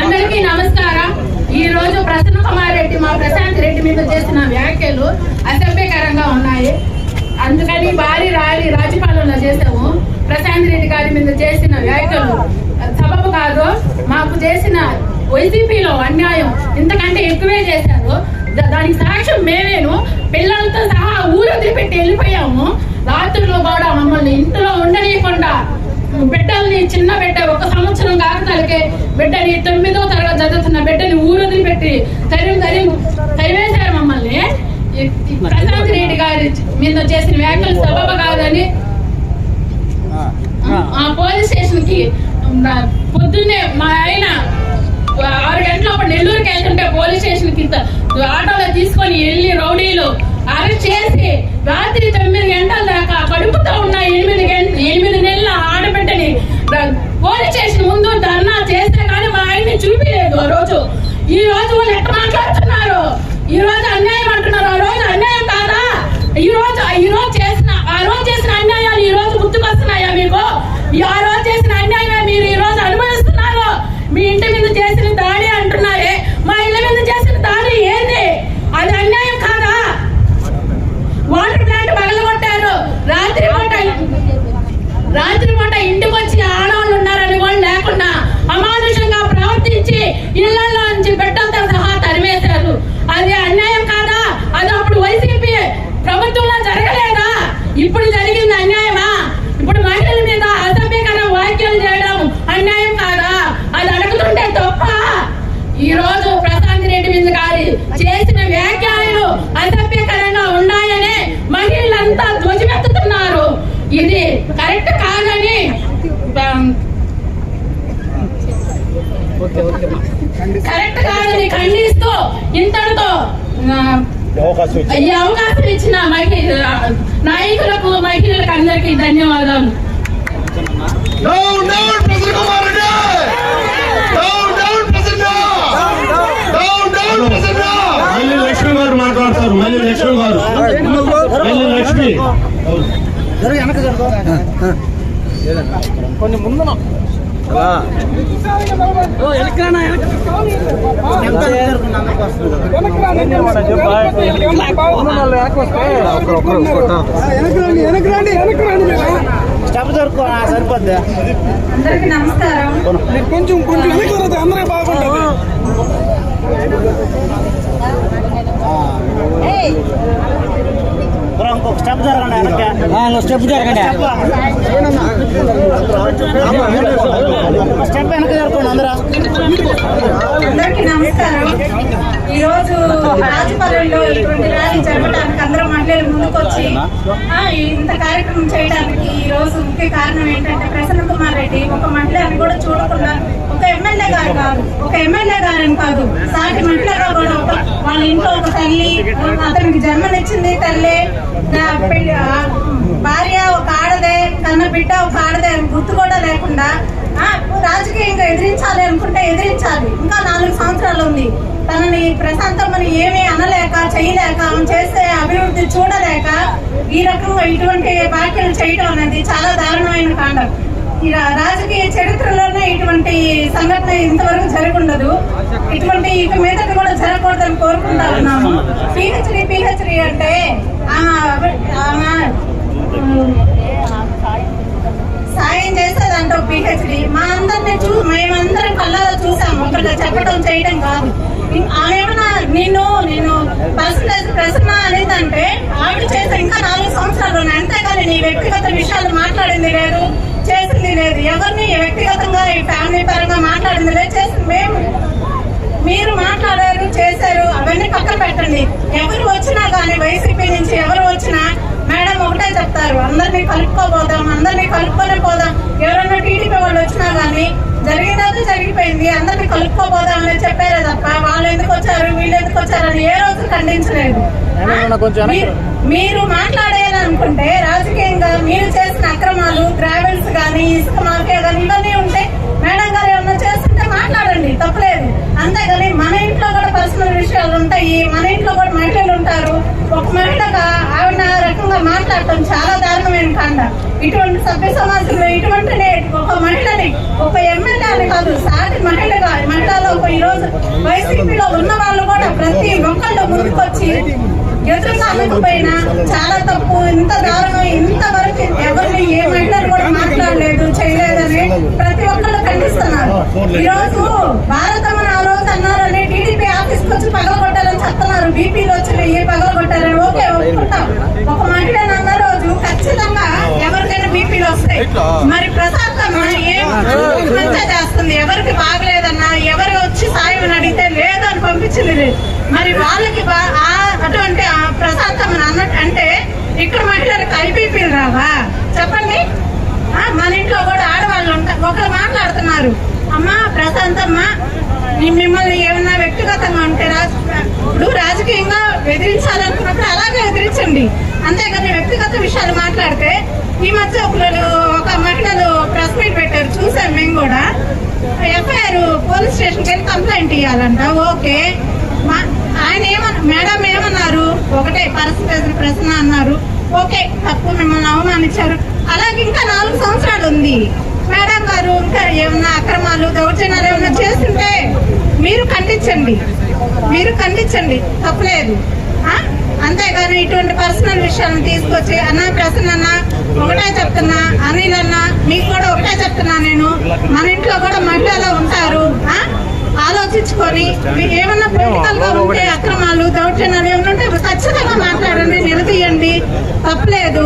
అందరికీ నమస్కారం. ఈ రోజు ప్రసన్న కుమార్ రెడ్డి మా ప్రశాంత్ రెడ్డి మీద చేసిన వ్యాఖ్యలు అసభ్యకరంగా ఉన్నాయి. అందుకని భారీ ర్యాలీ రాజపాలెంలో చేసాము ప్రశాంత్ రెడ్డి గారి మీద చేసిన వ్యాఖ్యలు సబబు కాదు మాకు చేసిన వైసీపీలో అన్యాయం ఇంతకంటే ఎక్కువే చేశారు. దానికి సాక్ష్యం మేమేను. పిల్లలతో సహా ఊరు వదిలిపెట్టి వెళ్ళిపోయాము. రాత్రుల్లో కూడా మమ్మల్ని ఇంట్లో ఉండనీయకుండా బిడ్డల్ని చిన్న బిడ్డ ఒక సంవత్సరం కాకతాలకే బిడ్డని తొమ్మిదో తరగతి చదువుతున్న బిడ్డని ఊరు వదిలిపెట్టి తరిమి తరిమి తరివేశారు మమ్మల్ని. ప్రశాంత్ రెడ్డి గారి మీద చేసిన వ్యాఖ్యలు సబబ కాదని ఆ పోలీస్ స్టేషన్కి పొద్దున్నే మా ఆయన ఆరు గంటలప్పుడు నెల్లూరుకి వెళ్తుంటే పోలీస్ స్టేషన్ కింద ఆటోలో తీసుకొని వెళ్ళి రౌడీలు అరెస్ట్ చేసి రాత్రి తొమ్మిది గంటల దాకా కడుపుతో ఉన్న ఎనిమిది గంట ఎనిమిది నెలల ఆడబిడ్డని పోలీస్ స్టేషన్ ముందు ధర్నా చేస్తే కానీ మా ఆయన్ని చూపించలేదు ఆ రోజు. ఈ రోజు వాళ్ళు ఎట్లా మాట్లాడుతున్నారు? ఈ రోజు అన్యాయం అంటున్నారు. ఆ రోజు అన్యాయం కాదా? ఈ రోజు ఈ రోజు చేసిన ఆ రోజు చేసిన అన్యాయాలు ఈ రోజు గుర్తుకొస్తున్నాయా మీకు? ఈ ఆ రోజు చేసిన అన్యాయమే మీరు ఈ రోజు అనుభవిస్తున్నారు మీ ఇంటి మీద చేసిన దాడి అంటున్నారే మా ఇళ్ళ మీద చేసిన దాడి ఏంది అది అన్యాయం కాదా వాటర్ ప్లాంట్ పగలగొట్టారు రాత్రి పూట రాత్రి పూట ఇంటికి వచ్చి ఆడవాళ్ళు ఉన్నారని వాళ్ళు లేకుండా అమానుషంగా ప్రవర్తించి ఇళ్ళలో నుంచి బిడ్డలతో సహా తరిమేశారు అది అన్యాయం కాదా అది అప్పుడు వైసీపీ ప్రభుత్వంలో జరగలేదా ఇప్పుడు జరిగింది అన్యాయమా ఇప్పుడు మహిళల మీద అసభ్యకర వ్యాఖ్యలు చేయడం అన్యాయం కాదా అది అడుగుతుంటే తప్ప ఈ రోజు ప్రశాంత్ రెడ్డి మీద గారి చేసిన వ్యాఖ్యలు అసభ్యకరంగా ఉన్నాయని మహిళలంతా ధ్వజమెత్తుతున్నారు ఇది కరెక్ట్ కాదని కరెక్ట్ కాదని ఖండిస్తూ ఇంతటితో ఆ, ఈ అవకాశం ఇచ్చిన మహిళ నాయకులకు మహిళలకు అందరికీ ధన్యవాదాలు! మళ్ళీ లక్ష్మి గారు మాట్లాడతారు మళ్ళీ లక్ష్మి గారు. మళ్ళీ లక్ష్మి. స్టెప్ దొరుకు సరిపోద్ది? అందరికీ నమస్కారం. కొంచెం కొంచెం అందరే బాగుంటుంది. స్టెప్ జరగండి స్టెప్ జరగండి. స్టెప్. వెనక్కి జరగండి అందరూ. అందరికీ నమస్కారం. ఈ రోజు రాజపాలెంలో ఇటువంటి ర్యాలీ జరపడానికి అందరూ మహిళలు ముందుకొచ్చి ఆ, ఇంత కార్యక్రమం చేయడానికి ఈ రోజు ముఖ్య కారణం ఏంటంటే ప్రసన్న కుమార్ రెడ్డి. ఒక మహిళని కూడా చూడకుండా ఒక ఎమ్మెల్యే గారు కాదు ఒక ఎమ్మెల్యే గారని కాదు సాటి మహిళగా కూడా ఒక వాళ్ళ ఇంట్లో ఒక తల్లి అతనికి జన్మనిచ్చింది తల్లి. నా పెళ్ళి భార్య ఒక ఆడదే కన్న బిడ్డ ఒక ఆడదే అని గుర్తు కూడా లేకుండా ఆ, రాజకీయంగా ఎదిరించాలి అనుకుంటే ఎదిరించాలి. ఇంకా నాలుగు సంవత్సరాలు ఉంది. తనని ప్రశాంతమ్మని ఏమీ అనలేక చేయలేక ఆమె చేసే అభివృద్ధి చూడలేక ఈ రకంగా ఇటువంటి వ్యాఖ్యలు చేయడం అనేది చాలా దారుణమైన కాండం. రాజకీయ చరిత్రలోనే ఇటువంటి సంఘటన ఇంతవరకు జరగundదు ఇటువంటి ఇక మీదట కూడా జరగకూడదని కోరుకుంటా ఉన్నాము. పిహెచ్డి పిహెచ్డి అంటే ఆమె ఆమె సాయం చేసేదంటే పిహెచ్డి. మా అందరిని చూ మేమందరం కళ్ళలో చూసాము. ఒకళ్ళు చెప్పడం చేయడం కాదు. ఆమెమన్నా నేను నేను పర్సనల్ ప్రశ్న అనేదంటే ఆవిడ చేసే ఇంకా నాలుగు సంవత్సరాలు ఉన్నాయి నీ వ్యక్తిగత విషయాలు మాట్లాడింది లేదు ఎవరిని వ్యక్తిగతంగా ఈ ఫ్యామిలీ పరంగా మాట్లాడింది? దయచేసి మేము మీరు మాట్లాడారు చేశారు అవన్నీ పక్కన పెట్టండి. ఎవరు వచ్చినా కానీ వైసీపీ నుంచి ఎవరు వచ్చినా మేడం ఒకటే చెప్తారు అందరినీ కలుపుకోబోదాం అందరినీ కలుపుకొని పోదాం. ఎవరైనా టీడీపీ వాళ్ళు వచ్చినా అయిపోయింది. అందరినీ కలుపుకోబోదామని చెప్పారే తప్ప వాళ్ళు ఎందుకు వచ్చారు వీళ్ళు ఎందుకు వచ్చారు అని ఏ రోజు ఖండించలేదు. మీరు మాట్లాడేయాలనుకుంటే రాజకీయంగా మీరు చేసిన అక్రమాలు గ్రావెల్స్ కానీ ఇసుక మాఫియా కానీ ఇవన్నీ ఉంటే మేడం గారు ఏమన్నా చేస్తుంటే మాట్లాడండి తప్పలేదు. అంతేగాని మన ఇంట్లో కూడా పర్సనల్ విషయాలు ఉంటాయి. మన ఇంట్లో కూడా మహిళలు ఉంటారు. ఒక మహిళగా మాట్లాడటం చాలా దారుణమైన కాండ. ఇటువంటి సభ్య సమాజంలో ఇటువంటి నే- ఒక మహిళని ఒక ఎమ్మెల్యే అని కాదు సాటి మహిళగా మహిళలో ఒక ఈరోజు వైసీపీలో ఉన్న వాళ్ళు కూడా ప్రతి ఒక్కళ్ళు ముందుకొచ్చి ఎదురుగా అనకపోయినా చాలా తప్పు ఇంత దారుణం ఇంతవరకు ఎవరిని ఏ మహిళలు కూడా మాట్లాడలేదు చేయలేదని ప్రతి ఒక్కళ్ళు ఖండిస్తున్నారు. ఈ రోజు భారతమని ఆ రోజు అన్నారని టీడీపీ ఆఫీస్ వచ్చి పగలగొట్టారని చెప్తున్నారు బీపీలు వచ్చి ఏ పగలగొట్టారని ఓకే ఒప్పుకుంటాం ఒక మహిళను అన్న రోజు ఖచ్చితంగా ఎవరికైనా బీపీలు వస్తాయి. మరి ఏం హత్య చేస్తుంది? ఎవరికి బాగలేదన్నా ఎవరు వచ్చి సాయం అడిగితే లేదు అని పంపించింది. మరి వాళ్ళకి అటువంటి ఆ ప్రశాంతమ్మని అన్నట్టు అంటే ఇక్కడ మహిళలకు ఐబీపీలు రావా? చెప్పండి. మన ఇంట్లో కూడా ఆడవాళ్ళు ఉంటారు ఒకరు మాట్లాడుతున్నారు. అమ్మా ప్రశాంతమ్మ మిమ్మల్ని ఏమన్నా వ్యక్తిగతంగా ఉంటే రాజ- ఇప్పుడు రాజకీయంగా ఎదిరించాలనుకున్నప్పుడు అలాగే ఎదిరించండి. అంతేగాని వ్యక్తిగత విషయాలు మాట్లాడితే ఈ మధ్య ఒకరు ఒక మహిళలు ప్రెస్ మీట్ పెట్టారు చూసాం మేము కూడా. ఎఫ్ఐఆర్ పోలీస్ స్టేషన్కి వెళ్ళి కంప్లైంట్ ఇవ్వాలంట ఓకే. మా- ఆయన ఏమన్నా మేడం ఏమన్నారు? ఒకటే పరిస్థితి ప్రశ్న అన్నారు. ఓకే తప్పు మిమ్మల్ని అవమానించారు. అలాగే ఇంకా నాలుగు సంవత్సరాలు ఉంది. మేడం గారు ఇంకా ఏమన్నా అక్రమాలు దౌర్జన్యాలు ఏమైనా చేస్తుంటే మీరు ఖండించండి. మీరు ఖండించండి. తప్పలేదు. అంతేగాని ఇటువంటి పర్సనల్ విషయాలను తీసుకొచ్చి అన్న ప్రసన్న అన్న ఒకటే చెప్తున్నా అనిల్ అన్న మీకు కూడా ఒకటే చెప్తున్నా నేను. మన ఇంట్లో కూడా మహిళలు ఉంటారు. ఆలోచించుకొని ఏమన్నా పొలిటికల్గా ఉంటే అక్రమాలు దౌర్జన్యాలు ఏమన్నా ఉంటే ఖచ్చితంగా మాట్లాడండి నిలదీయండి. తప్పలేదు.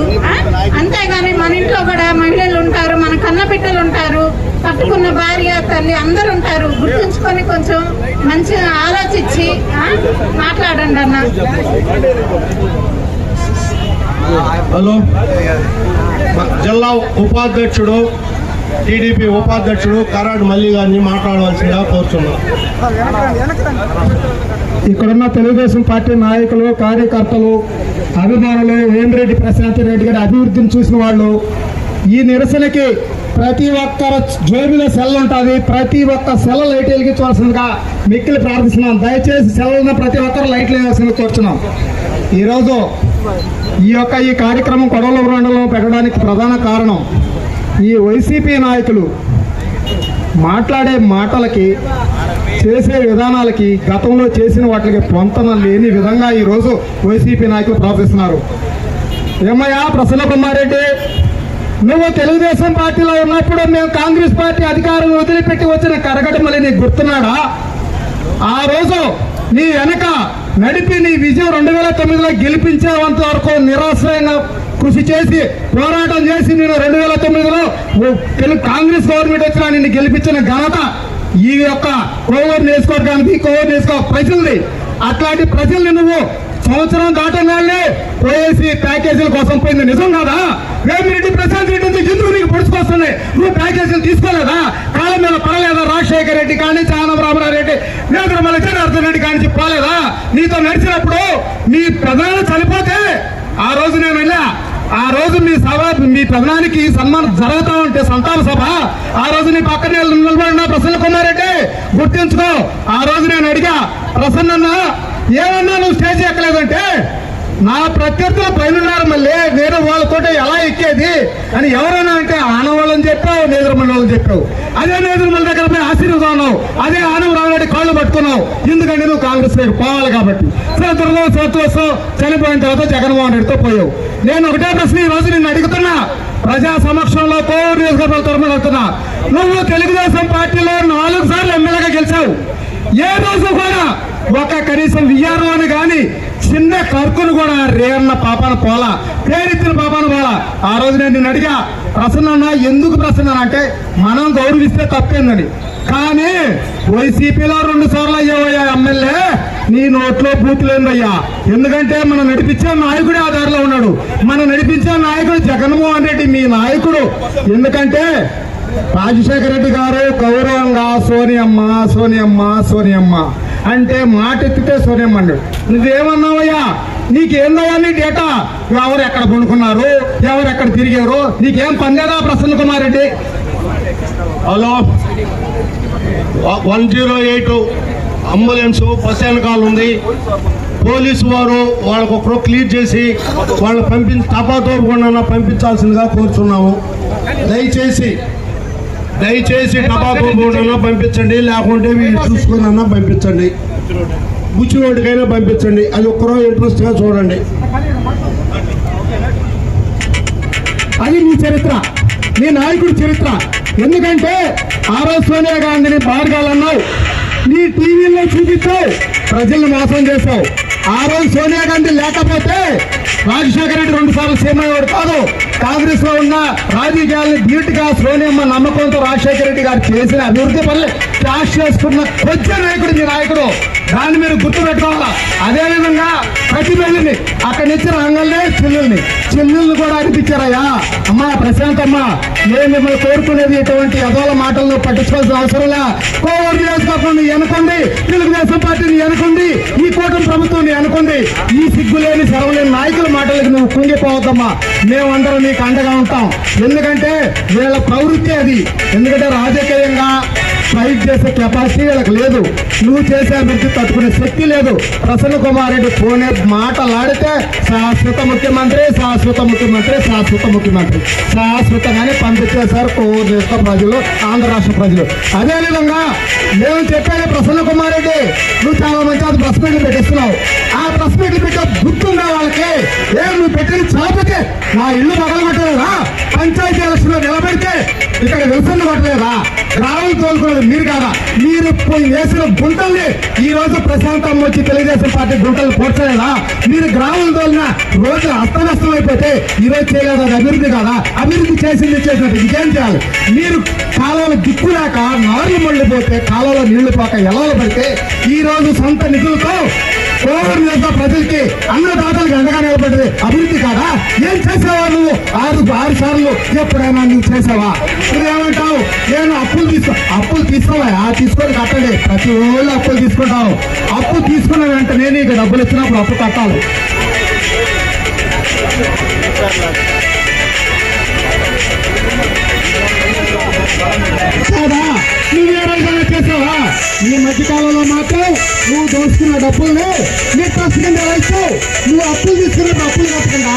అంతేగాని మన ఇంట్లో కూడా మహిళలు కన్న బిడ్డలు ఉంటారు పట్టుకున్న భార్య తల్లి అందరు ఉంటారు గుర్తుంచుకొని కొంచెం మంచిగా ఆలోచించి? మాట్లాడండి అన్న. హలో. జిల్లా ఉపాధ్యక్షుడు టీడీపీ ఉపాధ్యక్షుడు కరాడ్ మల్లి గారిని మాట్లాడవలసిందిగా కోరుతున్నాం ఇక్కడున్న తెలుగుదేశం పార్టీ నాయకులు కార్యకర్తలు అభిమానులు వేమిరెడ్డి ప్రశాంత్ రెడ్డి గారి అభివృద్ధిని చూసిన వాళ్ళు ఈ నిరసనకి ప్రతి ఒక్కరు జేబులో సెల్ ఉంటుంది ప్రతి ఒక్క సెల్ లైట్ వెలిగించవలసిందిగా మిక్కిలి ప్రార్థిస్తున్నాం. దయచేసి సెల్ ప్రతి ఒక్కరు లైట్లు వేయాల్సింది కోరుతున్నాం ఈరోజు ఈ యొక్క ఈ కార్యక్రమం కొడవల మండలంలో పెట్టడానికి ప్రధాన కారణం ఈ వైసీపీ నాయకులు మాట్లాడే మాటలకి చేసే విధానాలకి గతంలో చేసిన వాటికి పొంతన లేని విధంగా ఈరోజు వైసీపీ నాయకులు ప్రవర్తిస్తున్నారు. ఏమయ్యా ప్రసన్న కుమారెడ్డి నువ్వు తెలుగుదేశం పార్టీలో ఉన్నప్పుడు మేము కాంగ్రెస్ పార్టీ అధికారం వదిలిపెట్టి వచ్చిన కరగడమని నీకు గుర్తున్నాడా? ఆ రోజు నీ వెనక నడిపి నీ విజయం రెండు వేల తొమ్మిదిలో గెలిపించేంత వరకు నిరాశ్రయంగా కృషి చేసి పోరాటం చేసి నేను రెండు వేల తొమ్మిదిలో తెలుగు కాంగ్రెస్ గవర్నమెంట్ వచ్చినా నిన్ను గెలిపించిన ఘనత ఈ యొక్క కోవూరు నియోజకవర్గానికి కోవూరు నియోజకవర్గ ప్రజల్ని అట్లాంటి ప్రజల్ని నువ్వు సంవత్సరం దాటంగానే పోయేసి ప్యాకేజీల కోసం పోయింది. నిజం కాదా? వేమిరెడ్డి ప్రశాంత్ రెడ్డి నుంచి ఎందుకు నీకు పొడుచుకొస్తుంది నువ్వు ప్యాకేజీలు తీసుకోలేదా? కాలం మీద పడలేదా? రాజశేఖర రెడ్డి కానీ చానం రామరారెడ్డి నేత్రమల జనార్దన్ రెడ్డి కానీ పోలేదా? నీతో నడిచినప్పుడు మీ ప్రధాని చనిపోతే ఆ రోజు నేను వెళ్ళా. ఆ రోజు మీ సభ మీ ప్రధానికి సన్మానం జరుగుతా ఉంటే సంతాన సభ. ఆ రోజు నీ పక్కనే నిలబడిన ప్రసన్న కుమారెడ్డి గుర్తించుకో. ఆ రోజు నేను అడిగా ప్రసన్న ఏమన్నా నువ్వు స్టేజ్ ఎక్కలేదంటే నా ప్రత్యర్థులు పైన మళ్ళీ నేను వాళ్ళతోటి ఎలా ఎక్కేది అని ఎవరైనా అంటే ఆనవాళ్ళని చెప్పావు నేదురుమల్లి వాళ్ళని చెప్పావు. అదే నేదురుమల్లి దగ్గర పోయి ఆశీర్వాదం ఉన్నావు అదే ఆనవ కాళ్ళు పట్టుకున్నావు. ఎందుకంటే నువ్వు కాంగ్రెస్ వైపు పోవాలి కాబట్టి. సరే సంతోషం చనిపోయిన తర్వాత జగన్మోహన్ రెడ్డితో పోయావు. నేను ఒకటే ప్రశ్న ఈ రోజు నిన్ను అడుగుతున్నా. ప్రజా సమక్షంలో కోవూరు నియోజకవర్గం తరఫున అడుగుతున్నా. నువ్వు తెలుగుదేశం పార్టీలో నాలుగు సార్లు ఎమ్మెల్యేగా గెలిచావు. ఏ రోజు కూడా ఒక కనీసం విఆర్ఓని కానీ చిన్న కర్కును కూడా రేన్న పాపాన పోలా పేరెత్తిన పాపాన పోలా. ఆ రోజు నేను నిన్ను అడిగా ప్రసన్న ఎందుకు ప్రసన్న అంటే మనం గౌరవిస్తే తప్పేందని. కానీ వైసీపీలో రెండు సార్లు అయ్యావయ్యా ఎమ్మెల్యే నీ నోట్లో బూతులేందయ్యా ఎందుకంటే మనం నడిపించే నాయకుడే ఆ దారిలో ఉన్నాడు. మనం నడిపించే నాయకుడు జగన్మోహన్ రెడ్డి మీ నాయకుడు. ఎందుకంటే రాజశేఖర రెడ్డి గారు గౌరవంగా సోనియమ్మ సోనియమ్మ సోనియమ్మ. అంటే మాట ఎత్తితే సోనియమ్మ నువ్వేమన్నావయ్యా? నీకేందయ్యా నీ డేటా? ఎవరు ఎక్కడ కొనుక్కున్నారు? ఎవరు ఎక్కడ తిరిగారు? నీకేం పనిలేదా Prasanna Kumar Reddy? Hello. One zero eight ambulance bus call ఉంది పోలీసు వారు వాళ్ళకు ఒకరు క్లియర్ చేసి వాళ్ళు పంపించి టపాతోపకుండా పంపించాల్సిందిగా కోరుచున్నాము. దయచేసి దయచేసి టపాతోపకుండా పంపించండి లేకుంటే మీరు చూసుకున్నా పంపించండి. బుచ్చినోటికైనా పంపించండి. అది ఒక్కరో ఇంట్రెస్ట్గా చూడండి. అది నీ చరిత్ర. నీ నాయకుడి చరిత్ర. ఎందుకంటే ఆ రోజు సోనియా గాంధీని బార్గాలన్నావు నీ టీవీలో చూపిస్తావు ప్రజల్ని మోసం చేశావు. ఆ రోజు సోనియా గాంధీ లేకపోతే రాజశేఖర రెడ్డి రెండు సార్లు సీఎం అయ్యేవాడు కాదు. కాంగ్రెస్లో ఉన్న రాజకీయాల్ని ధీటుగా సోనియమ్మ నమ్మకంతో రాజశేఖర రెడ్డి గారు చేసిన అభివృద్ధి పనులు. క్యాష్ చేసుకున్న కొద్ది నాయకుడు మీ నాయకుడు. దాన్ని మీరు గుర్తు పెట్టుకోవాలా అదేవిధంగా ప్రతి పెళ్ళిని అక్కడి నుంచి రంగల్ని చెల్లెల్ని. చెల్లెల్ని కూడా అనిపించారయ్యా. అమ్మా ప్రశాంత్ అమ్మ నేను మిమ్మల్ని కోరుకునేది ఇటువంటి యదోల మాటలను పట్టించుకోవాల్సిన అవసరంలా కోవూరు నియోజకవర్గం తెలుగుదేశం పార్టీని అనుకోండి ఈ కూటమి ప్రభుత్వాన్ని అనుకోండి ఈ సిగ్గులేని నాయకుల మాటలకు నువ్వు కుంగిపోవద్దమ్మా. మేమందరం నీకు అండగా ఉంటాం. ఎందుకంటే వీళ్ళ ప్రవృత్తి అది. ఎందుకంటే రాజకీయంగా ఫైట్ చేసే కెపాసిటీ వీళ్ళకి లేదు. నువ్వు చేసే అభివృద్ధి తట్టుకునే శక్తి లేదు. ప్రసన్న కుమార్ రెడ్డి పోనే మాటలాడితే శాశ్వత ముఖ్యమంత్రి శాశ్వత ముఖ్యమంత్రి శాశ్వత ముఖ్యమంత్రి. శాశ్వతంగానే పంపించేశారు కోరు నియోజక ప్రజలు ఆంధ్ర రాష్ట్ర ప్రజలు. అదేవిధంగా మేము చెప్పాను ప్రసన్న కుమార్ రెడ్డి. నువ్వు చాలా మంచి అది ప్రెస్ పెట్టిస్తున్నావు. ఆ ప్రెస్ మీట్లు పెట్టే వాళ్ళకి? ఏం నువ్వు పెట్టిన చాపకే? నా ఇల్లు పగలగొట్టలేదా? పంచాయతీ ఎలక్షన్లో నిలబెడితే ఇక్కడ విల్సన్ పట్టలేదా? గ్రామం తోలుకున్నది మీరు కాదా? మీరు పోయి వేసిన గుంటల్ని ఈ రోజు ప్రశాంతం వచ్చి తెలుగుదేశం పార్టీ గుంటలు పోర్చలేదా మీరు గ్రామం తోలిన రోజు అస్తవ్యస్తం అయిపోతే ఈ రోజు చేయలేదు అది అభివృద్ధి కాదా? అభివృద్ధి చేసింది చేసినట్టు ఇంకేం చేయాలి? మీరు కాలంలో దిక్కు లేక నార్లు మళ్ళీపోతే కాలంలో నీళ్ళు పోక ఎలా పడితే ఈ రోజు సొంత నిధులతో కోవూరు నియోజక ప్రజలకి అన్నదాతలకు అండగా నిలబడ్డది అభివృద్ధి కాదా? ఏం చేసావా నువ్వు? ఆరు ఆరు సార్లు ఎప్పుడైనా నువ్వు చేసావా? ఇప్పుడు ఏమంటావు? నేను అప్పులు తీసుకో అప్పులు తీసుకోవా ఆ తీసుకొని కట్టండి. ప్రతి రోజు అప్పులు తీసుకుంటావు. అప్పు తీసుకున్న వెంటనే నీకు డబ్బులు ఇచ్చినప్పుడు అప్పు కట్టాలి. కదా? నువ్వేమైనా చేసావా? ఈ మధ్య కాలంలో మాత్రం నువ్వు దోచుకున్న డబ్బుల్ని నీ ట్రస్ట్ కింద వేస్తావు నువ్వు అప్పులు తీసుకున్నప్పుడు అప్పులు కట్టకుండా